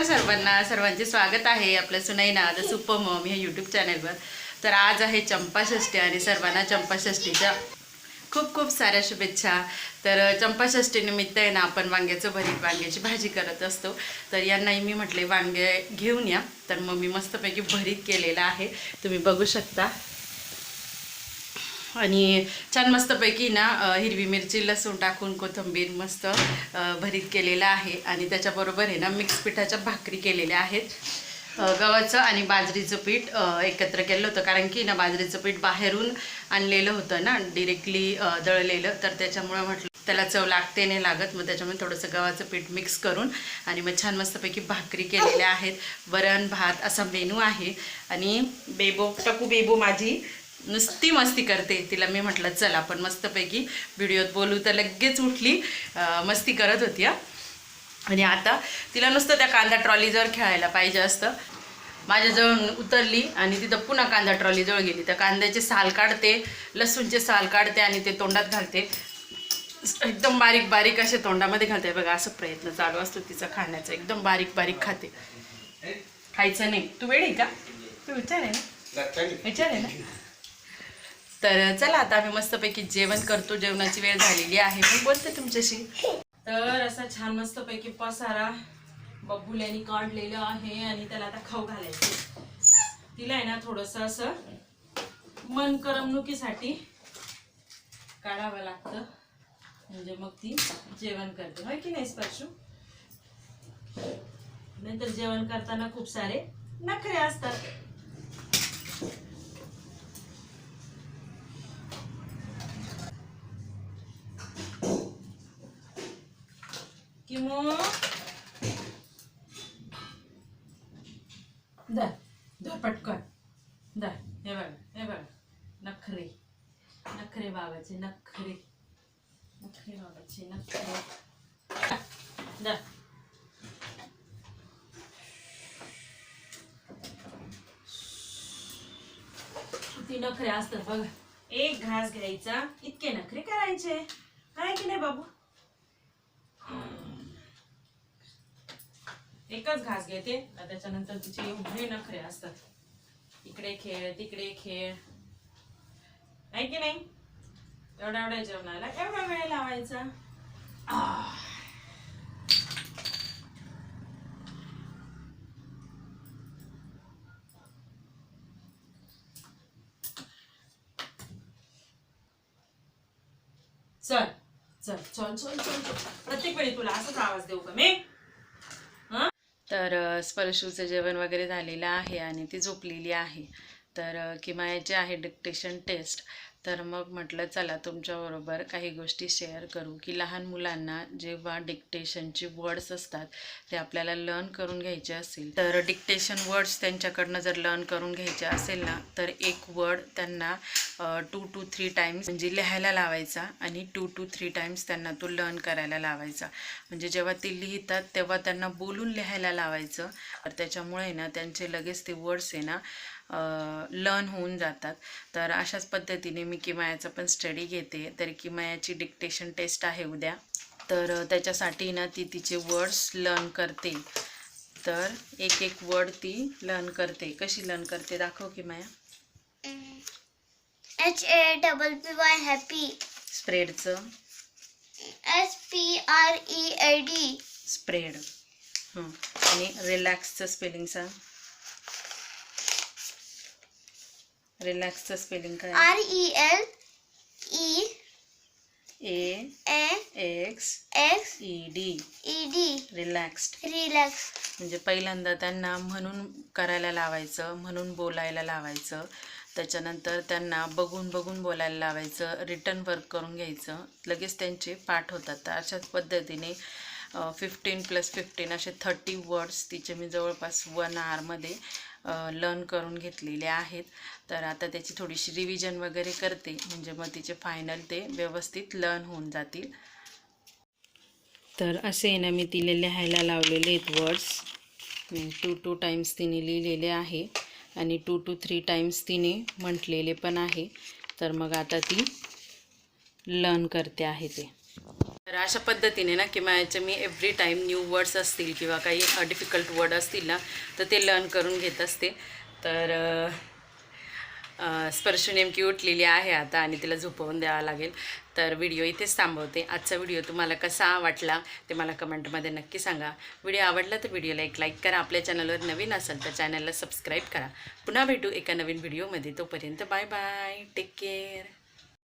नमस्कार सर्वांना. सर्वांचे स्वागत आहे आपल्या सुनैना द सुपर मॉम ह्या यूट्यूब चॅनलवर तर आज आहे चंपाषष्ठी आणि सर्वांना चंपाषष्ठीच्या खूप खूप साऱ्या शुभेच्छा. तर चंपाषष्ठी निमित्त आहे ना आपण वांग्याचं भरीत वांग्याची भाजी करत असतो. तर यांनाही मी म्हटले वांगे घेऊन या. तर मग मी मस्तपैकी भरीत केलेलं आहे. तुम्ही बघू शकता. आणि छान मस्तपैकी ना हिरवी मिरची लसूण टाकून कोथिंबीर मस्त भरीत केलेला आहे. आणि त्याच्याबरोबर आहे ना मिक्स पिठाच्या भाकरी केलेल्या आहेत. गव्हाचं आणि बाजरीचं पीठ एकत्र केलं होतं. कारण की ना बाजरीचं पीठ बाहेरून आणलेलं होतं ना डिरेक्टली दळलेलं. तर त्याच्यामुळे म्हटलं त्याला चव लागते नाही लागत. मग त्याच्यामुळे थोडंसं गव्हाचं पीठ मिक्स करून आणि मग छान मस्तपैकी भाकरी केलेल्या आहेत. वरण भात असा मेनू आहे. आणि बेबो टकू बेबो माझी. नुसती मस्ती करते. तिला मी म्हटलं चल आपण मस्तपैकी व्हिडिओत बोलू. तर लगेच उठली. मस्ती करत होती हा. आणि आता तिला नुसतं त्या कांदा ट्रॉलीजवळ खेळायला पाहिजे असतं. माझ्याजवळ उतरली आणि तिथं पुन्हा कांदा ट्रॉलीजवळ गेली. तर कांद्याचे साल काढते लसूणचे साल काढते आणि ते तोंडात घालते. एकदम बारीक बारीक असे तोंडामध्ये घालते. बघा असं प्रयत्न चालू असतो तिचा खाण्याचा. एकदम बारीक बारीक खाते. खायचं नाही. तू वेळ आहे का? तू विचार आहे ना? विचार आहे ना? तर चला आता आम्ही मस्तपैकी जेवण करतो. जेवणाची वेळ झालेली आहे. मी बोलते तुमच्याशी. तर असा छान मस्तपैकी पसारा बबुल्यानी काढलेलं आहे आणि त्याला आता खाऊ घालायचं तिला आहे ना थोडंसं असं मन करमणुकीसाठी काढावं लागतं. म्हणजे मग ती जेवण करते. होय की नाही स्पर्शू? नंतर जेवण करताना खूप सारे नखरे असतात. किमो धर धर पटकन. धर हे बघ हे बघ. नखरे नखरे बाबाचे नखरे. नखरे बाबाचे नखरे. धर किती नखरे असतात बघ. एक घास घ्यायचा इतके नखरे करायचे. काय की नाही बाबू? एकच घास घेते. आणि त्याच्यानंतर तिचे एवढे नखरे असतात. इकडे खेळ तिकडे खेळ. आहे की नाही? एवढ्या एवढ्या जेवणाला एवढा वेळ लावायचा. चल चल चल चल चल चल. प्रत्येक वेळी तुला असाच आवाज देऊ का मी? तर स्पर्शूचं जेवण वगैरे झालेलं आहे आणि ती झोपलेली आहे. तर अ, किमायाची आहे डिक्टेशन टेस्ट तर मग म्हटलं चला तुमच्याबरोबर काही गोष्टी शेअर करू की लहान मुलांना जेव्हा डिक्टेशनचे वर्ड्स असतात ते आपल्याला लर्न करून घ्यायचे असेल तर डिक्टेशन वर्ड्स त्यांच्याकडनं जर लर्न करून घ्यायचे असेल ना तर एक वर्ड त्यांना टू टू थ्री टाईम्स म्हणजे लिहायला लावायचा आणि टू टू थ्री टाईम्स त्यांना तो लर्न करायला लावायचा. म्हणजे जेव्हा ते लिहितात तेव्हा त्यांना बोलून लिहायला लावायचं. तर त्याच्यामुळे ना त्यांचे लगेच ते वर्ड्स आहे ना लर्न होऊन जातात. तर अशाच पद्धतीने मी किमायाचा पण स्टडी घेते. तर किमायाची डिक्टेशन टेस्ट आहे उद्या. तर त्याच्यासाठी ना ती तिचे वर्ड्स लर्न करते. तर एक एक वर्ड ती लर्न करते. कशी लर्न करते? दाखव Kimaya. H A double P Y happy. स्प्रेडचं. S P R E A D. Spread. हं. आणि रिलॅक्सचं स्पेलिंग सांग. रिलॅक्सचं स्पेलिंग काय? R E L E A X X E D E D. Relaxed Relax. म्हणजे पहिल्यांदा त्यांना म्हणून करायला लावायचं म्हणून बोलायला लावायचं. त्याच्यानंतर त्यांना बघून बघून बोलायला लावायचं रिटर्न वर्क करून घ्यायचं. लगेच त्यांचे पाठ होतात. तर अशाच पद्धतीने फिफ्टीन प्लस फिफ्टीन असे थर्टी वर्ड्स तिचे मी जवळपास वन आवरमध्ये लर्न करून घेतलेले आहेत. तर आता त्याची थोडीशी रिव्हिजन वगैरे करते. म्हणजे मग तिचे फायनल ते व्यवस्थित लर्न होऊन जातील. तर असे ना मी तिला लिहायला लावलेले आहेत वर्ड्स टू टू टाईम्स तिने लिहिलेले आहे. आणि टू टू थ्री टाईम्स तिने म्हटलेले पण आहे. तर मग आता ती लर्न करते आहे ते. तर अशा पद्धतीने ना किंवा मी एव्हरी टाईम न्यू वर्ड्स असतील किंवा काही डिफिकल्ट वर्ड असतील ना तर ते लर्न करून घेत असते. तर स्पर्श नेमकी उठलेली आहे आता आणि तिला झोपवून द्यावं लागेल. तर व्हिडिओ इथेच थांबवते. आजचा व्हिडिओ तुम्हाला कसा वाटला ते मला कमेंटमध्ये नक्की सांगा. व्हिडिओ आवडला तर व्हिडिओला एक लाईक करा. आपल्या चॅनलवर नवीन असेल तर चॅनलला सबस्क्राईब करा. पुन्हा भेटू एका नवीन व्हिडिओमध्ये तोपर्यंत बाय बाय टेक केअर